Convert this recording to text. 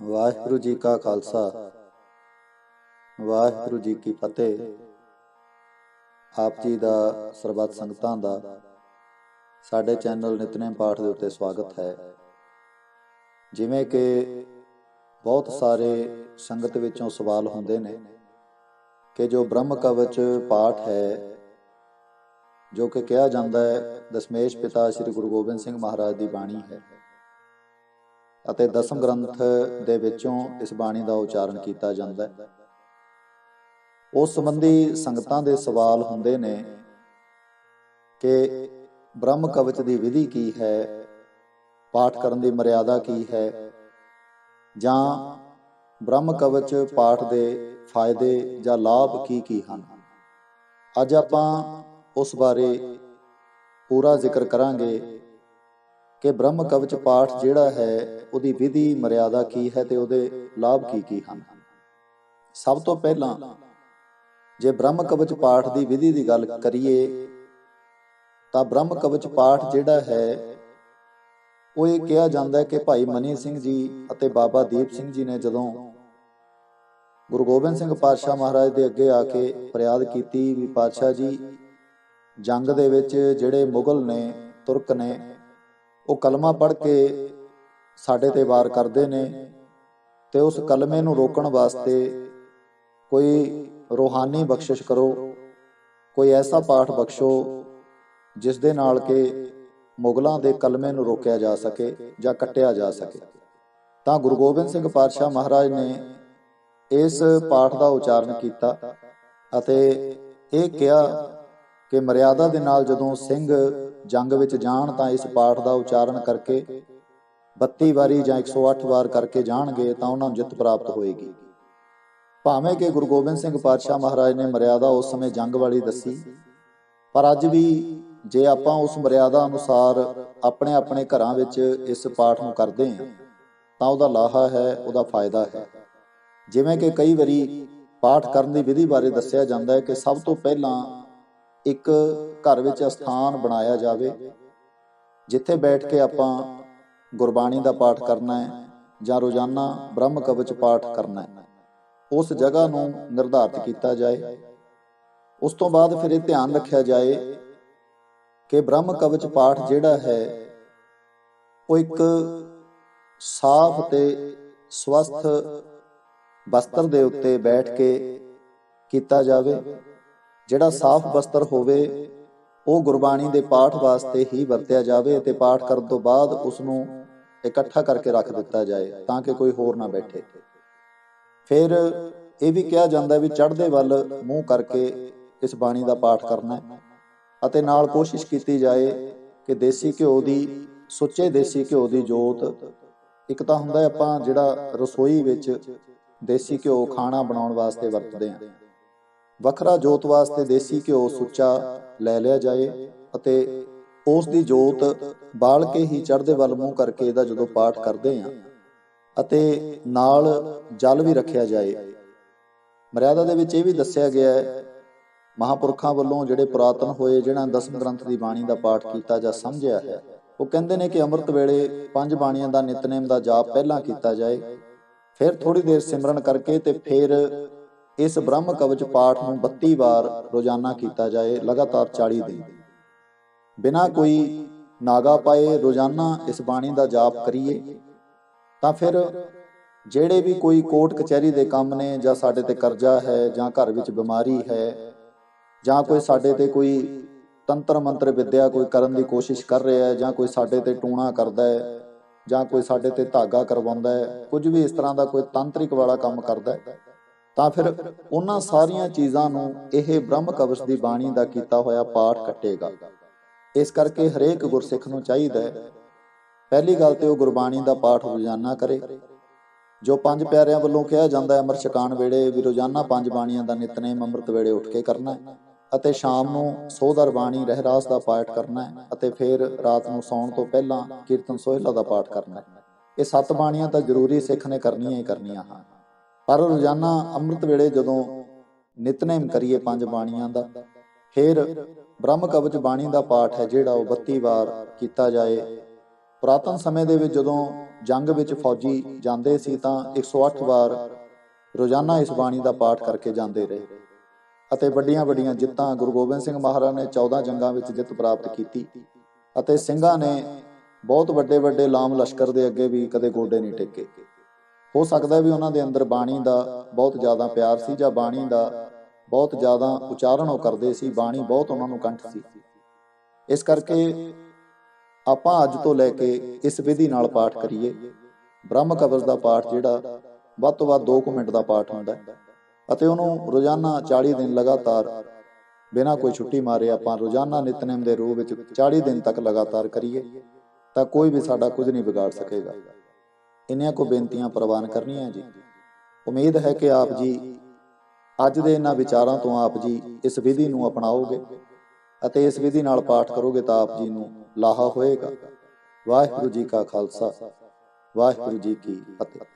ਵਾਹਿਗੁਰੂ ਜੀ ਕਾ ਖਾਲਸਾ। ਵਾਹਿਗੁਰੂ ਜੀ ਕੀ ਫਤਿਹ। ਆਪ ਜੀ ਦਾ ਸਰਬੱਤ ਸੰਗਤਾਂ ਦਾ ਸਾਡੇ ਚੈਨਲ ਨਿਤਨੇਮ ਪਾਠ ਦੇ ਉੱਤੇ ਸਵਾਗਤ ਹੈ। ਜਿਵੇਂ ਕਿ ਬਹੁਤ ਸਾਰੇ ਸੰਗਤ ਵਿੱਚੋਂ ਸਵਾਲ ਹੁੰਦੇ ਨੇ ਕਿ ਜੋ ਬ੍ਰਹਮ ਕਵਚ ਪਾਠ ਹੈ, ਜੋ ਕਿ ਕਿਹਾ ਜਾਂਦਾ ਹੈ, ਦਸ਼ਮੇਸ਼ ਪਿਤਾ ਸ੍ਰੀ ਗੁਰੂ ਗੋਬਿੰਦ ਸਿੰਘ ਮਹਾਰਾਜ ਦੀ ਬਾਣੀ ਹੈ। ਅਤੇ ਦਸਮ ਗ੍ਰੰਥ ਦੇ ਵਿੱਚੋਂ ਇਸ ਬਾਣੀ ਦਾ ਉਚਾਰਨ ਕੀਤਾ ਜਾਂਦਾ ਹੈ। ਉਸ ਸੰਬੰਧੀ ਸੰਗਤਾਂ ਦੇ ਸਵਾਲ ਹੁੰਦੇ ਨੇ ਕਿ ਬ੍ਰਹਮ ਕਵਚ ਦੀ ਵਿਧੀ ਕੀ ਹੈ? ਪਾਠ ਕਰਨ ਦੀ ਮਰਿਆਦਾ ਕੀ ਹੈ? ਜਾਂ ਬ੍ਰਹਮ ਕਵਚ ਪਾਠ ਦੇ ਫਾਇਦੇ ਜਾਂ ਲਾਭ ਕੀ ਕੀ ਹਨ? ਅੱਜ ਆਪਾਂ ਉਸ ਬਾਰੇ ਪੂਰਾ ਜ਼ਿਕਰ ਕਰਾਂਗੇ। ਕਿ ਬ੍ਰਹਮ ਕਵਚ ਪਾਠ ਜਿਹੜਾ ਹੈ, ਉਹਦੀ ਵਿਧੀ, ਮਰਿਆਦਾ ਕੀ ਹੈ ਤੇ ਉਹਦੇ ਲਾਭ ਕੀ ਕੀ ਹਨ? ਸਭ ਤੋਂ ਪਹਿਲਾਂ ਜੇ ਬ੍ਰਹਮ ਕਵਚ ਪਾਠ ਦੀ ਵਿਧੀ ਦੀ ਗੱਲ ਕਰੀਏ, ਤਾਂ ਬ੍ਰਹਮ ਕਵਚ ਪਾਠ ਜਿਹੜਾ ਹੈ, ਉਹ ਇਹ ਕਿਹਾ ਜਾਂਦਾ ਹੈ ਕਿ ਭਾਈ ਮਨੀ ਸਿੰਘ ਜੀ ਅਤੇ ਬਾਬਾ ਦੀਪ ਸਿੰਘ ਜੀ ਨੇ ਜਦੋਂ ਗੁਰੂ ਗੋਬਿੰਦ ਸਿੰਘ ਪਾਤਸ਼ਾਹ ਮਹਾਰਾਜ ਦੇ ਅੱਗੇ ਆ ਕੇ ਫਰਿਆਦ ਕੀਤੀ ਵੀ ਪਾਤਸ਼ਾਹ ਜੀ, ਜੰਗ ਦੇ ਵਿੱਚ ਜਿਹੜੇ ਮੁਗਲ ਨੇ, ਤੁਰਕ ਨੇ ਉਹ ਕਲਮਾ ਪੜ੍ਹ ਕੇ ਸਾਡੇ ਤੇ ਵਾਰ ਕਰਦੇ ਨੇ ਤੇ ਉਸ ਕਲਮੇ ਨੂੰ ਰੋਕਣ ਵਾਸਤੇ ਕੋਈ ਰੋਹਾਨੀ ਬਖਸ਼ਿਸ਼ ਕਰੋ, ਕੋਈ ਐਸਾ ਪਾਠ ਬਖਸ਼ੋ ਜਿਸ ਦੇ ਨਾਲ ਕਿ ਮੁਗਲਾਂ ਦੇ ਕਲਮੇ ਨੂੰ ਰੋਕਿਆ ਜਾ ਸਕੇ ਜਾਂ ਕੱਟਿਆ ਜਾ ਸਕੇ। ਤਾਂ ਗੁਰੂ ਗੋਬਿੰਦ ਸਿੰਘ ਪਾਤਸ਼ਾਹ ਮਹਾਰਾਜ ਨੇ ਇਸ ਪਾਠ ਦਾ ਉਚਾਰਨ ਕੀਤਾ ਅਤੇ ਇਹ ਕਿਹਾ ਕਿ ਮਰਿਆਦਾ ਦੇ ਨਾਲ ਜਦੋਂ ਸਿੰਘ ਜੰਗ ਵਿੱਚ ਜਾਣ ਤਾਂ ਇਸ ਪਾਠ ਦਾ ਉਚਾਰਨ ਕਰਕੇ 32 ਵਾਰੀ ਜਾਂ 108 ਵਾਰ ਕਰਕੇ ਜਾਣਗੇ ਤਾਂ ਉਹਨਾਂ ਨੂੰ ਜਿੱਤ ਪ੍ਰਾਪਤ ਹੋਏਗੀ। ਭਾਵੇਂ ਕਿ ਗੁਰੂ ਗੋਬਿੰਦ ਸਿੰਘ ਪਾਤਸ਼ਾਹ ਮਹਾਰਾਜ ਨੇ ਮਰਿਆਦਾ ਉਸ ਸਮੇਂ ਜੰਗ ਵਾਲੀ ਦੱਸੀ, ਪਰ ਅੱਜ ਵੀ ਜੇ ਆਪਾਂ ਉਸ ਮਰਿਆਦਾ ਅਨੁਸਾਰ ਆਪਣੇ ਆਪਣੇ ਘਰਾਂ ਵਿੱਚ ਇਸ ਪਾਠ ਨੂੰ ਕਰਦੇ ਹਾਂ, ਤਾਂ ਉਹਦਾ ਲਾਹਾ ਹੈ, ਉਹਦਾ ਫਾਇਦਾ ਹੈ। ਜਿਵੇਂ ਕਿ ਕਈ ਵਾਰੀ ਪਾਠ ਕਰਨ ਦੀ ਵਿਧੀ ਬਾਰੇ ਦੱਸਿਆ ਜਾਂਦਾ ਹੈ ਕਿ ਸਭ ਤੋਂ ਪਹਿਲਾਂ ਇੱਕ ਘਰ ਵਿੱਚ ਅਸਥਾਨ ਬਣਾਇਆ ਜਾਵੇ, ਜਿੱਥੇ ਬੈਠ ਕੇ ਆਪਾਂ ਗੁਰਬਾਣੀ ਦਾ ਪਾਠ ਕਰਨਾ ਹੈ ਜਾਂ ਰੋਜ਼ਾਨਾ ਬ੍ਰਹਮ ਕਵਚ ਪਾਠ ਕਰਨਾ ਹੈ, ਉਸ ਜਗ੍ਹਾ ਨੂੰ ਨਿਰਧਾਰਿਤ ਕੀਤਾ ਜਾਏ। ਉਸ ਤੋਂ ਬਾਅਦ ਫਿਰ ਇਹ ਧਿਆਨ ਰੱਖਿਆ ਜਾਏ ਕਿ ਬ੍ਰਹਮ ਕਵਚ ਪਾਠ ਜਿਹੜਾ ਹੈ, ਉਹ ਇੱਕ ਸਾਫ਼ ਤੇ ਸਵਸਥ ਬਸਤਰ ਦੇ ਉੱਤੇ ਬੈਠ ਕੇ ਕੀਤਾ ਜਾਵੇ। ਜਿਹੜਾ ਸਾਫ਼ ਬਸਤਰ ਹੋਵੇ, ਉਹ ਗੁਰਬਾਣੀ ਦੇ ਪਾਠ ਵਾਸਤੇ ਹੀ ਵਰਤਿਆ ਜਾਵੇ ਅਤੇ ਪਾਠ ਕਰਨ ਤੋਂ ਬਾਅਦ ਉਸ ਨੂੰ ਇਕੱਠਾ ਕਰਕੇ ਰੱਖ ਦਿੱਤਾ ਜਾਏ ਤਾਂ ਕਿ ਕੋਈ ਹੋਰ ਨਾ ਬੈਠੇ। ਫਿਰ ਇਹ ਵੀ ਕਿਹਾ ਜਾਂਦਾ ਵੀ ਚੜ੍ਹਦੇ ਵੱਲ ਮੂੰਹ ਕਰਕੇ ਇਸ ਬਾਣੀ ਦਾ ਪਾਠ ਕਰਨਾ ਅਤੇ ਨਾਲ ਕੋਸ਼ਿਸ਼ ਕੀਤੀ ਜਾਏ ਕਿ ਦੇਸੀ ਘਿਓ ਦੀ, ਸੁੱਚੇ ਦੇਸੀ ਘਿਓ ਦੀ ਜੋਤ, ਇੱਕ ਤਾਂ ਹੁੰਦਾ ਆਪਾਂ ਜਿਹੜਾ ਰਸੋਈ ਵਿੱਚ ਦੇਸੀ ਘਿਓ ਖਾਣਾ ਬਣਾਉਣ ਵਾਸਤੇ ਵਰਤਦੇ ਹਾਂ। ਵੱਖਰਾ ਜੋਤ ਵਾਸਤੇ ਦੇਸੀ ਘਿਓ ਸੁੱਚਾ ਲੈ ਲਿਆ ਜਾਏ ਅਤੇ ਉਸ ਦੀ ਜੋਤ ਬਾਲ ਕੇ ਹੀ ਚੜ੍ਹਦੇ ਵੱਲ ਮੂੰਹ ਕਰਕੇ ਇਹਦਾ ਜਦੋਂ ਪਾਠ ਕਰਦੇ ਹਾਂ ਅਤੇ ਨਾਲ ਜਲ ਵੀ ਰੱਖਿਆ ਜਾਏ। ਮਰਿਆਦਾ ਦੇ ਵਿੱਚ ਇਹ ਵੀ ਦੱਸਿਆ ਗਿਆ ਹੈ, ਮਹਾਪੁਰਖਾਂ ਵੱਲੋਂ ਜਿਹੜੇ ਪੁਰਾਤਨ ਹੋਏ ਜਿਹਨਾਂ ਦਸਮ ਗ੍ਰੰਥ ਦੀ ਬਾਣੀ ਦਾ ਪਾਠ ਕੀਤਾ ਜਾਂ ਸਮਝਿਆ ਹੈ, ਉਹ ਕਹਿੰਦੇ ਨੇ ਕਿ ਅੰਮ੍ਰਿਤ ਵੇਲੇ ਪੰਜ ਬਾਣੀਆਂ ਦਾ ਨਿਤਨੇਮ ਦਾ ਜਾਪ ਪਹਿਲਾਂ ਕੀਤਾ ਜਾਏ, ਫਿਰ ਥੋੜੀ ਦੇਰ ਸਿਮਰਨ ਕਰਕੇ ਤੇ ਫਿਰ ਇਸ ਬ੍ਰਹਮ ਕਵਚ ਪਾਠ ਨੂੰ 32 ਵਾਰ ਰੋਜ਼ਾਨਾ ਕੀਤਾ ਜਾਏ, ਲਗਾਤਾਰ 40 ਦਿਨ। ਬਿਨਾਂ ਕੋਈ ਨਾਗਾ ਪਾਏ ਰੋਜ਼ਾਨਾ ਇਸ ਬਾਣੀ ਦਾ ਜਾਪ ਕਰੀਏ, ਤਾਂ ਫਿਰ ਜਿਹੜੇ ਵੀ ਕੋਈ ਕੋਰਟ ਕਚਹਿਰੀ ਦੇ ਕੰਮ ਨੇ ਜਾਂ ਸਾਡੇ ਤੇ ਕਰਜ਼ਾ ਹੈ ਜਾਂ ਘਰ ਵਿੱਚ ਬਿਮਾਰੀ ਹੈ ਜਾਂ ਕੋਈ ਸਾਡੇ ਤੇ ਕੋਈ ਤੰਤਰ ਮੰਤਰ ਵਿਦਿਆ ਕੋਈ ਕਰਨ ਦੀ ਕੋਸ਼ਿਸ਼ ਕਰ ਰਿਹਾ ਹੈ ਜਾਂ ਕੋਈ ਸਾਡੇ ਤੇ ਟੂਣਾ ਕਰਦਾ ਹੈ ਜਾਂ ਕੋਈ ਸਾਡੇ ਤੇ ਧਾਗਾ ਕਰਵਾਉਂਦਾ ਹੈ, ਕੁਝ ਵੀ ਇਸ ਤਰ੍ਹਾਂ ਦਾ ਕੋਈ ਤਾਂਤਰਿਕ ਵਾਲਾ ਕੰਮ ਕਰਦਾ ਹੈ ਤਾਂ ਫਿਰ ਉਹਨਾਂ ਸਾਰੀਆਂ ਚੀਜ਼ਾਂ ਨੂੰ ਇਹ ਬ੍ਰਹਮ ਕਵਚ ਦੀ ਬਾਣੀ ਦਾ ਕੀਤਾ ਹੋਇਆ ਪਾਠ ਕੱਟੇਗਾ। ਇਸ ਕਰਕੇ ਹਰੇਕ ਗੁਰਸਿੱਖ ਨੂੰ ਚਾਹੀਦਾ ਹੈ, ਪਹਿਲੀ ਗੱਲ ਤੇ ਉਹ ਗੁਰਬਾਣੀ ਦਾ ਪਾਠ ਰੋਜ਼ਾਨਾ ਕਰੇ। ਜੋ ਪੰਜ ਪਿਆਰਿਆਂ ਵੱਲੋਂ ਕਿਹਾ ਜਾਂਦਾ ਹੈ ਅੰਮ੍ਰਿਤ ਛਕਾਣ ਵੇਲੇ ਵੀ ਰੋਜ਼ਾਨਾ ਪੰਜ ਬਾਣੀਆਂ ਦਾ ਨਿਤਨੇਮ ਅੰਮ੍ਰਿਤ ਵੇਲੇ ਉੱਠ ਕੇ ਕਰਨਾ ਹੈ ਅਤੇ ਸ਼ਾਮ ਨੂੰ ਸੋਦਰ ਬਾਣੀ ਰਹਿਰਾਸ ਦਾ ਪਾਠ ਕਰਨਾ ਹੈ ਅਤੇ ਫਿਰ ਰਾਤ ਨੂੰ ਸੌਣ ਤੋਂ ਪਹਿਲਾਂ ਕੀਰਤਨ ਸੋਹਿਲਾ ਦਾ ਪਾਠ ਕਰਨਾ ਹੈ। ਇਹ ਸੱਤ ਬਾਣੀਆਂ ਤਾਂ ਜ਼ਰੂਰੀ ਸਿੱਖ ਨੇ ਕਰਨੀਆਂ ਹੀ ਕਰਨੀਆਂ ਹਨ। ਪਰ ਰੋਜ਼ਾਨਾ ਅੰਮ੍ਰਿਤ ਵੇਲੇ ਜਦੋਂ ਨਿਤਨੇਮ ਕਰੀਏ ਪੰਜ ਬਾਣੀਆਂ ਦਾ, ਫਿਰ ਬ੍ਰਹਮ ਕਵਚ ਬਾਣੀ ਦਾ ਪਾਠ ਹੈ ਜਿਹੜਾ ਉਹ 32 ਵਾਰ ਕੀਤਾ ਜਾਏ। ਪੁਰਾਤਨ ਸਮੇਂ ਦੇ ਵਿੱਚ ਜਦੋਂ ਜੰਗ ਵਿੱਚ ਫੌਜੀ ਜਾਂਦੇ ਸੀ ਤਾਂ 108 ਵਾਰ ਰੋਜ਼ਾਨਾ ਇਸ ਬਾਣੀ ਦਾ ਪਾਠ ਕਰਕੇ ਜਾਂਦੇ ਰਹੇ ਅਤੇ ਵੱਡੀਆਂ ਵੱਡੀਆਂ ਜਿੱਤਾਂ ਗੁਰੂ ਗੋਬਿੰਦ ਸਿੰਘ ਮਹਾਰਾਜ ਨੇ 14 ਜੰਗਾਂ ਵਿੱਚ ਜਿੱਤ ਪ੍ਰਾਪਤ ਕੀਤੀ ਅਤੇ ਸਿੰਘਾਂ ਨੇ ਬਹੁਤ ਵੱਡੇ ਵੱਡੇ ਲਾਮ ਲਸ਼ਕਰ ਦੇ ਅੱਗੇ ਵੀ ਕਦੇ ਗੋਡੇ ਨਹੀਂ ਟੇਕੇ। ਹੋ ਸਕਦਾ ਵੀ ਉਹਨਾਂ ਦੇ ਅੰਦਰ ਬਾਣੀ ਦਾ ਬਹੁਤ ਜ਼ਿਆਦਾ ਪਿਆਰ ਸੀ ਜਾਂ ਬਾਣੀ ਦਾ ਬਹੁਤ ਜ਼ਿਆਦਾ ਉਚਾਰਨ ਉਹ ਕਰਦੇ ਸੀ, ਬਾਣੀ ਬਹੁਤ ਉਹਨਾਂ ਨੂੰ ਕੰਠ ਸੀ। ਇਸ ਕਰਕੇ ਆਪਾਂ ਅੱਜ ਤੋਂ ਲੈ ਕੇ ਇਸ ਵਿਧੀ ਨਾਲ ਪਾਠ ਕਰੀਏ। ਬ੍ਰਹਮ ਕਵਚ ਦਾ ਪਾਠ ਜਿਹੜਾ ਵੱਧ ਤੋਂ ਵੱਧ 2 ਮਿੰਟ ਦਾ ਪਾਠ ਹੁੰਦਾ ਹੈ ਅਤੇ ਉਹਨੂੰ ਰੋਜ਼ਾਨਾ 40 ਦਿਨ ਲਗਾਤਾਰ ਬਿਨਾਂ ਕੋਈ ਛੁੱਟੀ ਮਾਰੇ ਆਪਾਂ ਰੋਜ਼ਾਨਾ ਨਿਤਨੇਮ ਦੇ ਰੂਪ ਵਿੱਚ 40 ਦਿਨ ਤੱਕ ਲਗਾਤਾਰ ਕਰੀਏ ਤਾਂ ਕੋਈ ਵੀ ਸਾਡਾ ਕੁਝ ਨਹੀਂ ਵਿਗਾੜ ਸਕੇਗਾ। ਇਹਨਾਂ ਕੋ ਬੇਨਤੀਆਂ ਪ੍ਰਵਾਨ ਕਰਨੀਆਂ ਜੀ। ਉਮੀਦ ਹੈ ਕਿ ਆਪ ਜੀ ਅੱਜ ਦੇ ਇਹਨਾਂ ਵਿਚਾਰਾਂ ਤੋਂ ਆਪ ਜੀ ਇਸ ਵਿਧੀ ਨੂੰ ਅਪਣਾਓਗੇ ਅਤੇ ਇਸ ਵਿਧੀ ਨਾਲ ਪਾਠ ਕਰੋਗੇ ਤਾਂ ਆਪ ਜੀ ਨੂੰ ਲਾਹਾ ਹੋਏਗਾ। ਵਾਹਿਗੁਰੂ ਜੀ ਕਾ ਖਾਲਸਾ, ਵਾਹਿਗੁਰੂ ਜੀ ਕੀ ਫਤਿਹ।